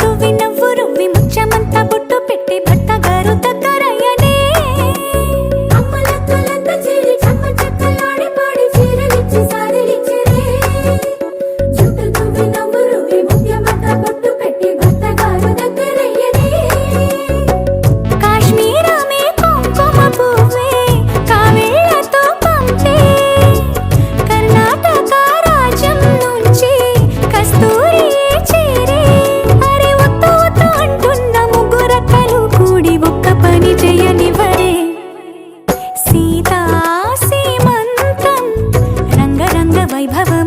దువ్విన वैभव